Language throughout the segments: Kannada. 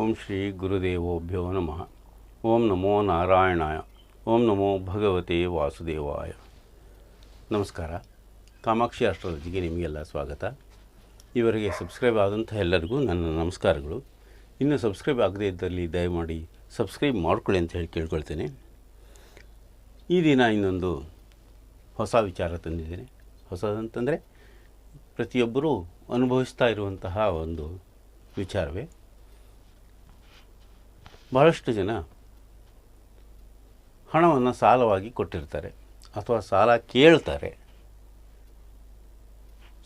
ಓಂ ಶ್ರೀ ಗುರುದೇವೋಭ್ಯೋ ನಮಃ. ಓಂ ನಮೋ ನಾರಾಯಣಾಯ. ಓಂ ನಮೋ ಭಗವತೆ ವಾಸುದೇವಾಯ. ನಮಸ್ಕಾರ. ಕಾಮಾಕ್ಷಿ ಅಸ್ಟ್ರಾಲಜಿಗೆ ನಿಮಗೆಲ್ಲ ಸ್ವಾಗತ. ಇವರಿಗೆ ಸಬ್ಸ್ಕ್ರೈಬ್ ಆದಂಥ ಎಲ್ಲರಿಗೂ ನನ್ನ ನಮಸ್ಕಾರಗಳು. ಇನ್ನೂ ಸಬ್ಸ್ಕ್ರೈಬ್ ಆಗದೇ ಇದ್ದಲ್ಲಿ ದಯಮಾಡಿ ಸಬ್ಸ್ಕ್ರೈಬ್ ಮಾಡ್ಕೊಳ್ಳಿ ಅಂತ ಹೇಳಿ ಕೇಳ್ಕೊಳ್ತೇನೆ. ಈ ದಿನ ಇನ್ನೊಂದು ಹೊಸ ವಿಚಾರ ತಂದಿದ್ದೇನೆ. ಹೊಸದಂತಂದರೆ ಪ್ರತಿಯೊಬ್ಬರೂ ಅನುಭವಿಸ್ತಾ ಇರುವಂತಹ ಒಂದು ವಿಚಾರವೇ. ಬಹಳಷ್ಟು ಜನ ಹಣವನ್ನು ಸಾಲವಾಗಿ ಕೊಟ್ಟಿರ್ತಾರೆ ಅಥವಾ ಸಾಲ ಕೇಳ್ತಾರೆ.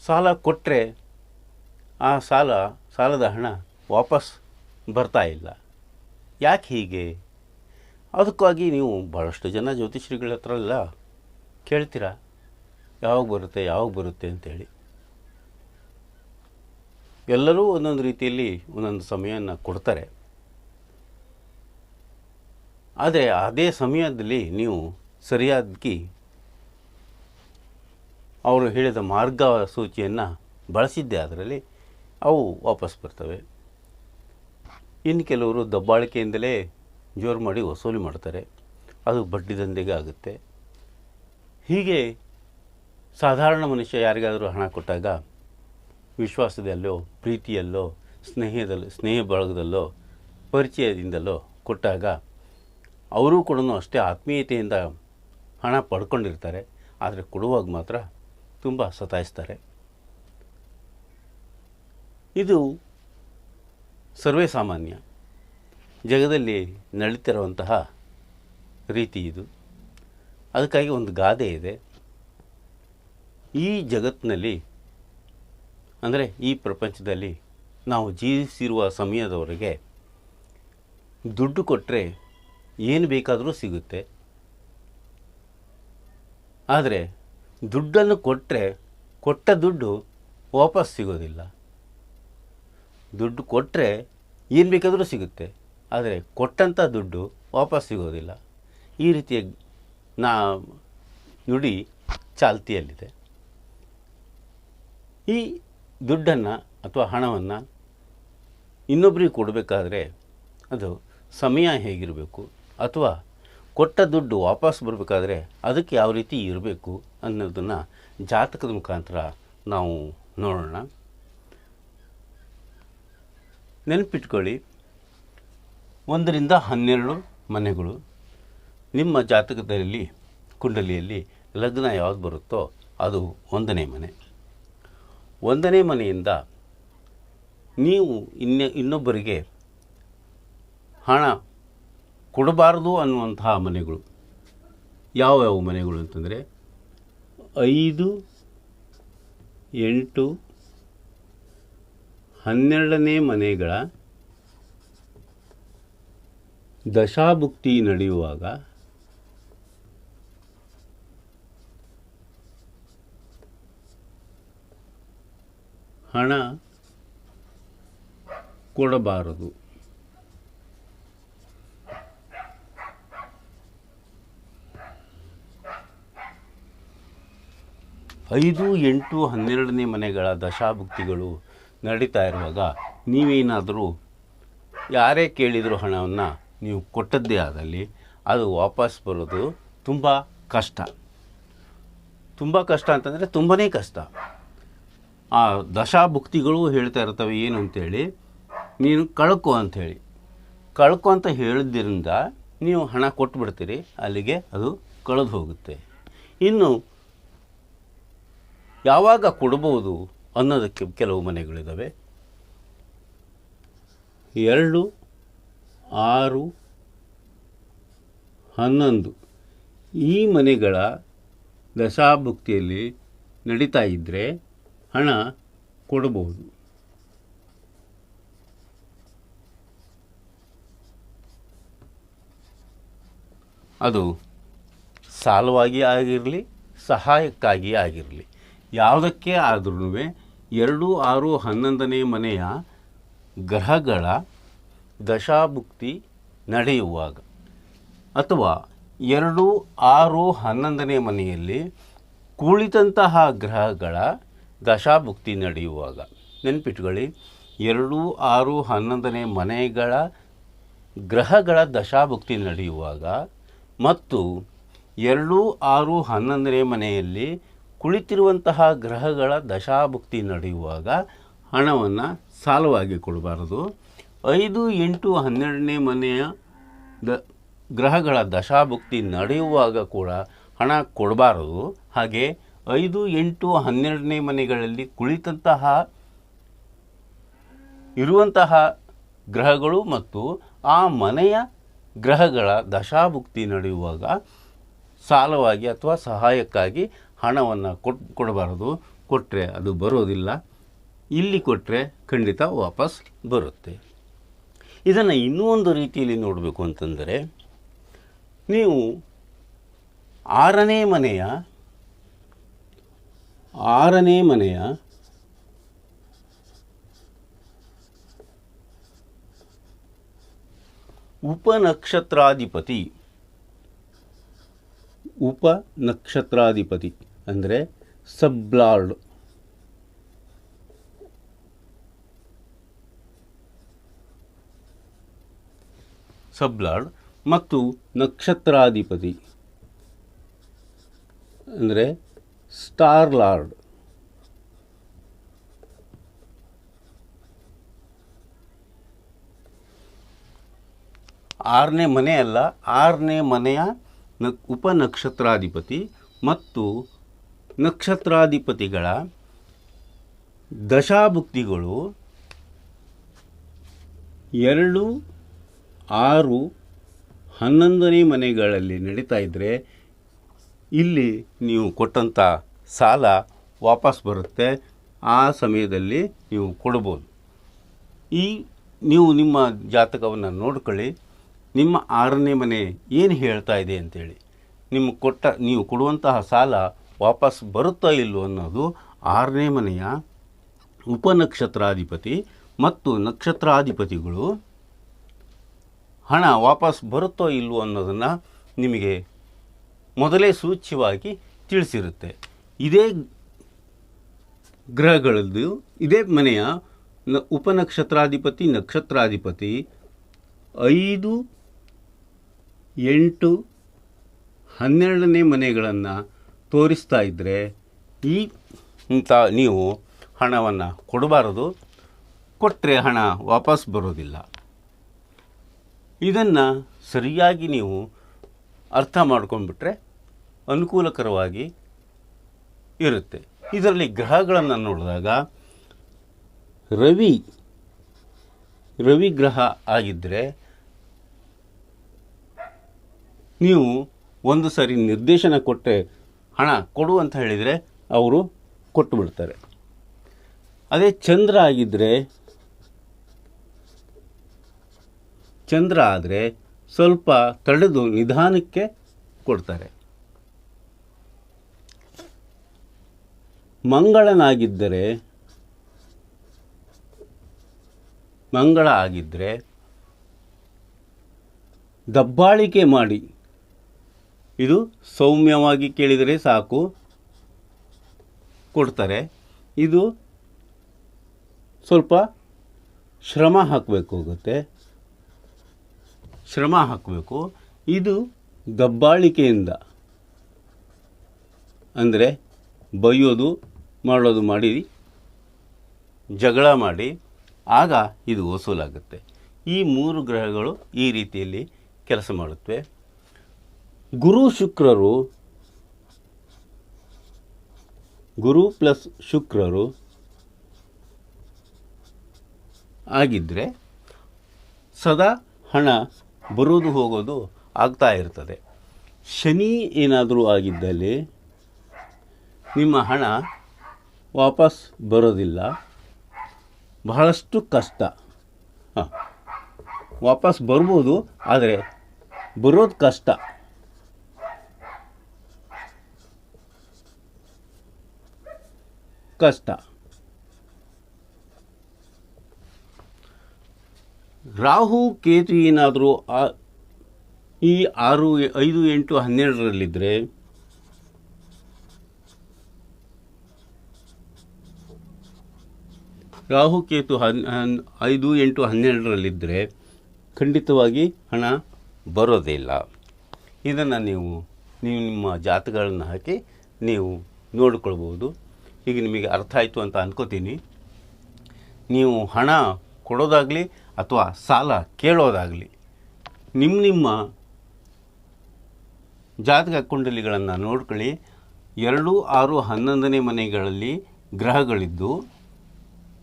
ಸಾಲ ಕೊಟ್ಟರೆ ಆ ಸಾಲ, ಸಾಲದ ಹಣ ವಾಪಸ್ ಬರ್ತಾ ಇಲ್ಲ. ಯಾಕೆ ಹೀಗೆ? ಅದಕ್ಕಾಗಿ ನೀವು ಭಾಳಷ್ಟು ಜನ ಜ್ಯೋತಿಷಿಗಳ ಹತ್ರ ಎಲ್ಲ ಕೇಳ್ತೀರಾ? ಯಾವಾಗ ಬರುತ್ತೆ ಯಾವಾಗ ಬರುತ್ತೆ ಅಂತೇಳಿ. ಎಲ್ಲರೂ ಒಂದೊಂದು ರೀತಿಯಲ್ಲಿ ಒಂದೊಂದು ಸಮಯವನ್ನು ಕೊಡ್ತಾರೆ. ಆದರೆ ಅದೇ ಸಮಯದಲ್ಲಿ ನೀವು ಸರಿಯಾಗಿ ಅವರು ಹೇಳಿದ ಮಾರ್ಗಸೂಚಿಯನ್ನು ಬಳಸಿದ್ದೆ ಅದರಲ್ಲಿ, ಅವು ವಾಪಸ್ ಬರ್ತವೆ. ಇನ್ನು ಕೆಲವರು ದಬ್ಬಾಳಿಕೆಯಿಂದಲೇ ಜೋರು ಮಾಡಿ ವಸೂಲಿ ಮಾಡ್ತಾರೆ. ಅದು ಬಡ್ಡಿ ದಂಧೆಗೆ ಆಗುತ್ತೆ. ಹೀಗೆ ಸಾಧಾರಣ ಮನುಷ್ಯ ಯಾರಿಗಾದರೂ ಹಣ ಕೊಟ್ಟಾಗ ವಿಶ್ವಾಸದಲ್ಲೋ, ಪ್ರೀತಿಯಲ್ಲೋ ಸ್ನೇಹದಲ್ಲಿ ಸ್ನೇಹ ಬಳಗದಲ್ಲೋ ಪರಿಚಯದಿಂದಲೋ ಕೊಟ್ಟಾಗ ಅವರೂ ಕೂಡ ಅಷ್ಟೇ ಆತ್ಮೀಯತೆಯಿಂದ ಹಣ ಪಡ್ಕೊಂಡಿರ್ತಾರೆ. ಆದರೆ ಕೊಡುವಾಗ ಮಾತ್ರ ತುಂಬ ಸತಾಯಿಸ್ತಾರೆ. ಇದು ಸರ್ವೇ ಸಾಮಾನ್ಯ. ಜಗದಲ್ಲಿ ನಡೀತಿರುವಂತಹ ರೀತಿ ಇದು. ಅದಕ್ಕಾಗಿ ಒಂದು ಗಾದೆ ಇದೆ. ಈ ಜಗತ್ತಿನಲ್ಲಿ, ಅಂದರೆ ಈ ಪ್ರಪಂಚದಲ್ಲಿ ನಾವು ಜೀವಿಸಿರುವ ಸಮಯದವರೆಗೆ ದುಡ್ಡು ಕೊಟ್ಟರೆ ಏನು ಬೇಕಾದರೂ ಸಿಗುತ್ತೆ. ಆದರೆ ದುಡ್ಡನ್ನು ಕೊಟ್ಟರೆ ಕೊಟ್ಟ ದುಡ್ಡು ವಾಪಸ್ ಸಿಗೋದಿಲ್ಲ. ದುಡ್ಡು ಕೊಟ್ಟರೆ ಏನು ಬೇಕಾದರೂ ಸಿಗುತ್ತೆ. ಆದರೆ ಕೊಟ್ಟಂಥ ದುಡ್ಡು ವಾಪಸ್ ಸಿಗೋದಿಲ್ಲ. ಈ ರೀತಿಯ ನಾ ನುಡಿ ಚಾಲ್ತಿಯಲ್ಲಿದೆ. ಈ ದುಡ್ಡನ್ನು ಅಥವಾ ಹಣವನ್ನು ಇನ್ನೊಬ್ಬರಿಗೆ ಕೊಡಬೇಕಾದ್ರೆ ಅದು ಸಮಯ ಹೇಗಿರಬೇಕು? ಅಥವಾ ಕೊಟ್ಟ ದುಡ್ಡು ವಾಪಸ್ ಬರಬೇಕಾದ್ರೆ ಅದಕ್ಕೆ ಯಾವ ರೀತಿ ಇರಬೇಕು ಅನ್ನೋದನ್ನು ಜಾತಕದ ಮುಖಾಂತರ ನಾವು ನೋಡೋಣ. ನೆನಪಿಟ್ಕೊಳ್ಳಿ. ಒಂದರಿಂದ ಹನ್ನೆರಡು ಮನೆಗಳು. ನಿಮ್ಮ ಜಾತಕದಲ್ಲಿ, ಕುಂಡಲಿಯಲ್ಲಿ ಲಗ್ನ ಯಾವುದು ಬರುತ್ತೋ ಅದು ಒಂದನೇ ಮನೆ. ಒಂದನೇ ಮನೆಯಿಂದ ನೀವು ಇನ್ನ, ಇನ್ನೊಬ್ಬರಿಗೆ ಹಣ ಕೊಡಬಾರದು ಅನ್ನುವಂತಹ ಮನೆಗಳು. ಯಾವ್ಯಾವ ಮನೆಗಳು ಅಂತಂದರೆ ಐದು ಎಂಟು ಹನ್ನೆರಡನೇ ಮನೆಗಳ ದಶಾಭುಕ್ತಿ ನಡೆಯುವಾಗ ಹಣ ಕೊಡಬಾರದು. ಐದು, ಎಂಟು, ಹನ್ನೆರಡನೇ ಮನೆಗಳ ದಶಾಭುಕ್ತಿಗಳು ನಡೀತಾ ಇರುವಾಗ ನೀವೇನಾದರೂ ಯಾರೇ ಕೇಳಿದರೂ ಹಣವನ್ನು ನೀವು ಕೊಟ್ಟದ್ದೇ ಆದಲ್ಲಿ ಅದು ವಾಪಸ್ ಬರೋದು ತುಂಬ ಕಷ್ಟ. ತುಂಬ ಕಷ್ಟ ಅಂತಂದರೆ ತುಂಬಾ ಕಷ್ಟ. ಆ ದಶಾಭುಕ್ತಿಗಳು ಹೇಳ್ತಾ ಇರ್ತವೆ ಏನು ಅಂತೇಳಿ? ನೀನು ಕಳ್ಕೊ ಅಂಥೇಳಿ. ಕಳ್ಕೊ ಅಂತ ಹೇಳಿದ್ರಿಂದ ನೀವು ಹಣ ಕೊಟ್ಬಿಡ್ತೀರಿ, ಅಲ್ಲಿಗೆ ಅದು ಕಳೆದು ಹೋಗುತ್ತೆ. ಇನ್ನು ಯಾವಾಗ ಕೊಡ್ಬೋದು ಅನ್ನೋದಕ್ಕೆ ಕೆಲವು ಮನೆಗಳಿದ್ದಾವೆ ಎರಡು, ಆರು, ಹನ್ನೊಂದು ಈ ಮನೆಗಳ ದಶಾಭುಕ್ತಿಯಲ್ಲಿ ನಡೀತಾ ಇದ್ದರೆ ಹಣ ಕೊಡಬಹುದು. ಅದು ಸಾಲವಾಗಿ ಆಗಿರಲಿ, ಸಹಾಯಕ್ಕಾಗಿ ಆಗಿರಲಿ. ಯಾವುದಕ್ಕೆ ಆದ್ರೂ ಎರಡು ಆರು ಹನ್ನೊಂದನೇ ಮನೆಯ ಗ್ರಹಗಳ ದಶಾಭುಕ್ತಿ ನಡೆಯುವಾಗ ಅಥವಾ ಎರಡು ಆರು ಹನ್ನೊಂದನೇ ಮನೆಯಲ್ಲಿ ಕುಳಿತಂತಹ ಗ್ರಹಗಳ ದಶಾಭುಕ್ತಿ ನಡೆಯುವಾಗ. ನೆನ್ಪಿಟ್ಕೊಳ್ಳಿ, ಎರಡು ಆರು ಹನ್ನೊಂದನೇ ಮನೆಗಳ ಗ್ರಹಗಳ ದಶಾಭುಕ್ತಿ ನಡೆಯುವಾಗ ಮತ್ತು ಎರಡು ಆರು ಹನ್ನೊಂದನೇ ಮನೆಯಲ್ಲಿ ಕುಳಿತಿರುವಂತಹ ಗ್ರಹಗಳ ದಶಾಭುಕ್ತಿ ನಡೆಯುವಾಗ ಹಣವನ್ನು ಸಾಲವಾಗಿ ಕೊಡಬಾರದು. ಐದು ಎಂಟು ಹನ್ನೆರಡನೇ ಮನೆಯ ದ ಗ್ರಹಗಳ ದಶಾಭುಕ್ತಿ ನಡೆಯುವಾಗ ಕೂಡ ಹಣ ಕೊಡಬಾರದು. ಹಾಗೆ ಐದು ಎಂಟು ಹನ್ನೆರಡನೇ ಮನೆಗಳಲ್ಲಿ ಕುಳಿತಂತಹ ಇರುವಂತಹ ಗ್ರಹಗಳು ಮತ್ತು ಆ ಮನೆಯ ಗ್ರಹಗಳ ದಶಾಭುಕ್ತಿ ನಡೆಯುವಾಗ ಸಾಲವಾಗಿ ಅಥವಾ ಸಹಾಯಕ್ಕಾಗಿ ಹಣವನ್ನು ಕೊಟ್, ಕೊಡಬಾರದು. ಕೊಟ್ಟರೆ ಅದು ಬರೋದಿಲ್ಲ. ಇಲ್ಲಿ ಕೊಟ್ಟರೆ ಖಂಡಿತ ವಾಪಸ್ ಬರುತ್ತೆ. ಇದನ್ನು ಇನ್ನೂ ಒಂದು ರೀತಿಯಲ್ಲಿ ನೋಡಬೇಕು ಅಂತಂದರೆ, ನೀವು ಆರನೇ ಮನೆಯ ಆರನೇ ಮನೆಯ ಉಪನಕ್ಷತ್ರಾಧಿಪತಿ ಉಪ ನಕ್ಷತ್ರಾಧಿಪತಿ ಅಂದರೆ ಸಬ್ಲಾರ್ಡ್. ಸಬ್ಲಾರ್ಡ್ ಮತ್ತು ನಕ್ಷತ್ರಾಧಿಪತಿ. ಅಂದರೆ ಸ್ಟಾರ್ ಲಾರ್ಡ್ ಆರನೇ ಮನೆಯಲ್ಲ ಆರನೇ ಮನೆಯ ಉಪನಕ್ಷತ್ರಾಧಿಪತಿ ಮತ್ತು ನಕ್ಷತ್ರಾಧಿಪತಿಗಳ ದಶಾಭುಕ್ತಿಗಳು ಎರಡು, ಆರು, ಹನ್ನೊಂದನೇ ಮನೆಗಳಲ್ಲಿ ನಡೀತಾ ಇದ್ದರೆ ಇಲ್ಲಿ ನೀವು ಕೊಟ್ಟಂಥ ಸಾಲ ವಾಪಸ್ ಬರುತ್ತೆ. ಆ ಸಮಯದಲ್ಲಿ ನೀವು ಕೊಡ್ಬೋದು. ಈ ನೀವು ನಿಮ್ಮ ಜಾತಕವನ್ನು ನೋಡ್ಕೊಳ್ಳಿ. ನಿಮ್ಮ ಆರನೇ ಮನೆ ಏನು ಹೇಳ್ತಾ ಇದೆ ಅಂತೇಳಿ. ನಿಮ್ಮ ಕೊಟ್ಟ, ನೀವು ಕೊಡುವಂತಹ ಸಾಲ ವಾಪಸ್ ಬರುತ್ತಾ ಇಲ್ಲೋ ಅನ್ನೋದು ಆರನೇ ಮನೆಯ ಉಪನಕ್ಷತ್ರಾಧಿಪತಿ ಮತ್ತು ನಕ್ಷತ್ರಾಧಿಪತಿಗಳು ಹಣ ವಾಪಸ್ ಬರುತ್ತೋ ಇಲ್ವೋ ಅನ್ನೋದನ್ನು ನಿಮಗೆ ಮೊದಲೇ ಸೂಚ್ಯವಾಗಿ ತಿಳಿಸಿರುತ್ತೆ. ಇದೇ ಗ್ರಹಗಳದ್ದು, ಇದೇ ಮನೆಯ ನ ಉಪನಕ್ಷತ್ರಾಧಿಪತಿ, ನಕ್ಷತ್ರಾಧಿಪತಿ ಐದು, ಎಂಟು, ಹನ್ನೆರಡನೇ ಮನೆಗಳನ್ನು ತೋರಿಸ್ತಾ ಇದ್ದರೆ ಈ ಇಂಥ ನೀವು ಹಣವನ್ನು ಕೊಡಬಾರದು ಕೊಟ್ಟರೆ ಹಣ ವಾಪಸ್ ಬರೋದಿಲ್ಲ. ಇದನ್ನು ಸರಿಯಾಗಿ ನೀವು ಅರ್ಥ ಮಾಡ್ಕೊಂಡ್ಬಿಟ್ರೆ ಅನುಕೂಲಕರವಾಗಿ ಇರುತ್ತೆ. ಇದರಲ್ಲಿ ಗ್ರಹಗಳನ್ನು ನೋಡಿದಾಗ ರವಿ ರವಿ ಗ್ರಹ ಆಗಿದ್ದರೆ ನೀವು ಒಂದು ಸರಿ ನಿರ್ದೇಶನ ಕೊಟ್ಟರೆ ಹಣ ಕೊಡು ಅಂತ ಹೇಳಿದರೆ ಅವರು ಕೊಟ್ಟು ಬಿಡ್ತಾರೆ. ಅದೇ ಚಂದ್ರ ಆಗಿದ್ದರೆ ಚಂದ್ರ ಆದರೆ ಸ್ವಲ್ಪ ತಡೆದು ನಿಧಾನಕ್ಕೆ ಕೊಡ್ತಾರೆ. ಮಂಗಳನಾಗಿದ್ದರೆ, ಮಂಗಳ ಆಗಿದ್ದರೆ ದಬ್ಬಾಳಿಕೆ ಮಾಡಿ ಇದು ಸೌಮ್ಯವಾಗಿ ಕೇಳಿದರೆ ಸಾಕು. ಕೊಡ್ತಾರೆ. ಇದು ಸ್ವಲ್ಪ ಶ್ರಮ ಹಾಕಬೇಕು ಹೋಗುತ್ತೆ ಶ್ರಮ ಹಾಕಬೇಕು. ಇದು ದಬ್ಬಾಳಿಕೆಯಿಂದ ಅಂದರೆ ಬೈಯೋದು, ಮಾಡೋದು ಮಾಡಿ, ಜಗಳ ಮಾಡಿ, ಆಗ ಇದು ವಸೂಲಾಗುತ್ತೆ. ಈ ಮೂರು ಗ್ರಹಗಳು ಈ ರೀತಿಯಲ್ಲಿ ಕೆಲಸ ಮಾಡುತ್ತವೆ. ಗುರು ಶುಕ್ರರು, ಗುರು ಪ್ಲಸ್ ಶುಕ್ರರು ಆಗಿದ್ದರೆ ಸದಾ ಹಣ ಬರೋದು ಹೋಗೋದು ಆಗ್ತಾ ಇರ್ತದೆ. ಶನಿ ಏನಾದರೂ ಆಗಿದ್ದಲ್ಲಿ ನಿಮ್ಮ ಹಣ ವಾಪಸ್ ಬರೋದಿಲ್ಲ. ಬಹಳಷ್ಟು ಕಷ್ಟ. ಹಾಂ. ವಾಪಸ್ ಬರ್ಬೋದು, ಆದರೆ ಬರೋದು ಕಷ್ಟ. ಕಷ್ಟ. ರಾಹು, ಕೇತು ಏನಾದರೂ ಈ ಆರು, ಐದು, ಎಂಟು ಹನ್ನೆರಡರಲ್ಲಿದ್ದರೆ ರಾಹುಕೇತು ಹನ್ ಐದು, ಎಂಟು ಹನ್ನೆರಡರಲ್ಲಿದ್ದರೆ ಖಂಡಿತವಾಗಿ ಹಣ ಬರೋದಿಲ್ಲ ಇದನ್ನು ನೀವು ನೀವು ನಿಮ್ಮ ಜಾತಗಳನ್ನು ಹಾಕಿ ನೀವು ನೋಡಿಕೊಳ್ಬೋದು ಈಗ ನಿಮಗೆ ಅರ್ಥ ಆಯಿತು ಅಂತ ಅಂದ್ಕೋತೀನಿ ನೀವು ಹಣ ಕೊಡೋದಾಗಲಿ ಅಥವಾ ಸಾಲ ಕೇಳೋದಾಗಲಿ ನಿಮ್ಮ ನಿಮ್ಮ ಜಾತಕ ಕುಂಡಲಿಗಳನ್ನು ನೋಡ್ಕೊಳ್ಳಿ. ಎರಡು ಆರು ಹನ್ನೊಂದನೇ ಮನೆಗಳಲ್ಲಿ ಗ್ರಹಗಳಿದ್ದು,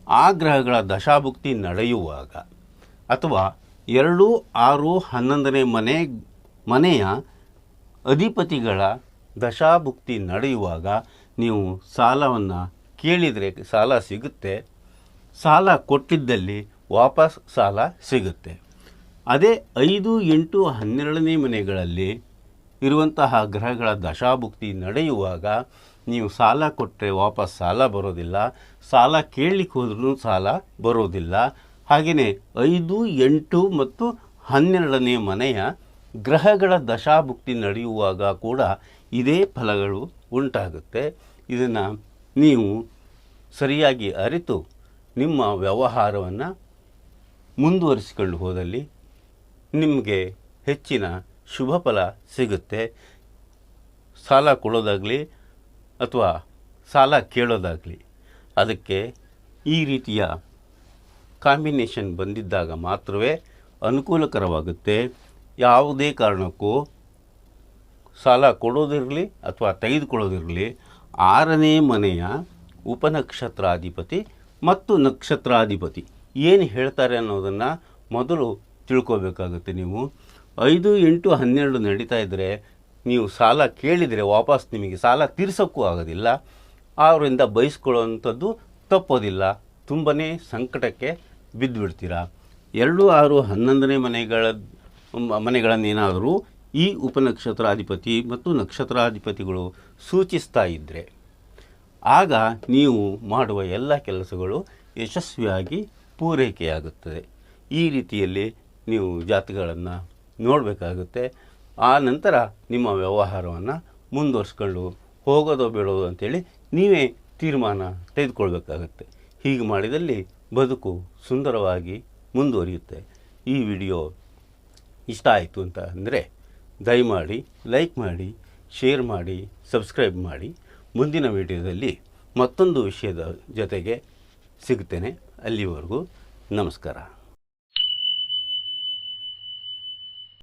ಆ ಗ್ರಹಗಳ ದಶಾಭುಕ್ತಿ ನಡೆಯುವಾಗ ಅಥವಾ ಎರಡು ಆರು ಹನ್ನೊಂದನೇ ಮನೆ, ಮನೆಯ ಅಧಿಪತಿಗಳ ದಶಾಭುಕ್ತಿ ನಡೆಯುವಾಗ ನೀವು ಸಾಲವನ್ನು ಕೇಳಿದರೆ ಸಾಲ ಸಿಗುತ್ತೆ. ಸಾಲ ಕೊಟ್ಟಿದ್ದಲ್ಲಿ ವಾಪಸ್ ಸಾಲ ಸಿಗುತ್ತೆ. ಅದೇ ಐದು ಎಂಟು ಹನ್ನೆರಡನೇ ಮನೆಗಳಲ್ಲಿ ಇರುವಂತಹ ಗ್ರಹಗಳ ದಶಾಭುಕ್ತಿ ನಡೆಯುವಾಗ ನೀವು ಸಾಲ ಕೊಟ್ಟರೆ ವಾಪಸ್ ಸಾಲ ಬರೋದಿಲ್ಲ. ಸಾಲ ಕೇಳಲಿಕ್ಕೆ ಹೋದ್ರೂ ಸಾಲ ಬರೋದಿಲ್ಲ. ಹಾಗೆಯೇ ಐದು, ಎಂಟು ಮತ್ತು ಹನ್ನೆರಡನೇ ಮನೆಯ ಗ್ರಹಗಳ ದಶಾಭುಕ್ತಿ ನಡೆಯುವಾಗ ಕೂಡ ಇದೇ ಫಲಗಳು ಉಂಟಾಗುತ್ತೆ. ಇದನ್ನು ನೀವು ಸರಿಯಾಗಿ ಅರಿತು ನಿಮ್ಮ ವ್ಯವಹಾರವನ್ನು ಮುಂದುವರಿಸಿಕೊಂಡು ಹೋದಲ್ಲಿ ನಿಮಗೆ ಹೆಚ್ಚಿನ ಶುಭ ಫಲ ಸಿಗುತ್ತೆ. ಸಾಲ ಕೊಡೋದಾಗಲಿ ಅಥವಾ ಸಾಲ ಕೇಳೋದಾಗಲಿ ಅದಕ್ಕೆ ಈ ರೀತಿಯ ಕಾಂಬಿನೇಷನ್ ಬಂದಿದ್ದಾಗ ಮಾತ್ರವೇ ಅನುಕೂಲಕರವಾಗುತ್ತೆ. ಯಾವುದೇ ಕಾರಣಕ್ಕೂ ಸಾಲ ಕೊಡೋದಿರಲಿ ಅಥವಾ ತೆಗೆದುಕೊಳ್ಳೋದಿರಲಿ ಆರನೇ ಮನೆಯ ಉಪನಕ್ಷತ್ರಾಧಿಪತಿ ಮತ್ತು ನಕ್ಷತ್ರಾಧಿಪತಿ. ಏನು ಹೇಳ್ತಾರೆ ಅನ್ನೋದನ್ನು ಮೊದಲು ತಿಳ್ಕೋಬೇಕಾಗುತ್ತೆ ನೀವು. ಐದು ಎಂಟು ಹನ್ನೆರಡು ನಡೀತಾ ಇದ್ದರೆ ನೀವು ಸಾಲ ಕೇಳಿದರೆ ವಾಪಸ್ ನಿಮಗೆ ಸಾಲ ತೀರ್ಸೋಕ್ಕೂ ಆಗೋದಿಲ್ಲ. ಅವರಿಂದ ಬಯಸ್ಕೊಳ್ಳೋವಂಥದ್ದು ತಪ್ಪೋದಿಲ್ಲ. ತುಂಬಾ ಸಂಕಟಕ್ಕೆ ಬಿದ್ದುಬಿಡ್ತೀರಾ. ಎರಡು, ಆರು, ಹನ್ನೊಂದನೇ ಮನೆಗಳ, ಮನೆಗಳನ್ನೇನಾದರೂ ಈ ಉಪನಕ್ಷತ್ರಾಧಿಪತಿ ಮತ್ತು ನಕ್ಷತ್ರಾಧಿಪತಿಗಳು ಸೂಚಿಸ್ತಾ ಇದ್ದರೆ ಆಗ ನೀವು ಮಾಡುವ ಎಲ್ಲ ಕೆಲಸಗಳು ಯಶಸ್ವಿಯಾಗಿ ಪೂರೈಕೆಯಾಗುತ್ತದೆ. ಈ ರೀತಿಯಲ್ಲಿ ನೀವು ಜಾತಗಳನ್ನು ನೋಡಬೇಕಾಗುತ್ತೆ. ಆ ನಂತರ ನಿಮ್ಮ ವ್ಯವಹಾರವನ್ನು ಮುಂದುವರ್ಸ್ಕೊಂಡು ಹೋಗೋದೋ ಬೇಡೋದು ಅಂತೇಳಿ ನೀವೇ ತೀರ್ಮಾನ ತೆಗೆದುಕೊಳ್ಬೇಕಾಗುತ್ತೆ. ಹೀಗೆ ಮಾಡಿದಲ್ಲಿ ಬದುಕು ಸುಂದರವಾಗಿ ಮುಂದುವರಿಯುತ್ತೆ. ಈ ವಿಡಿಯೋ ಇಷ್ಟ ಆಯಿತು ಅಂತ ಅಂದರೆ ದಯಮಾಡಿ ಲೈಕ್ ಮಾಡಿ, ಶೇರ್ ಮಾಡಿ, ಸಬ್ಸ್ಕ್ರೈಬ್ ಮಾಡಿ. ಮುಂದಿನ ವಿಡಿಯೋದಲ್ಲಿ ಮತ್ತೊಂದು ವಿಷಯದ ಜೊತೆಗೆ ಸಿಗ್ತೇನೆ ಅಲ್ಲಿವರೆಗೂ ನಮಸ್ಕಾರ.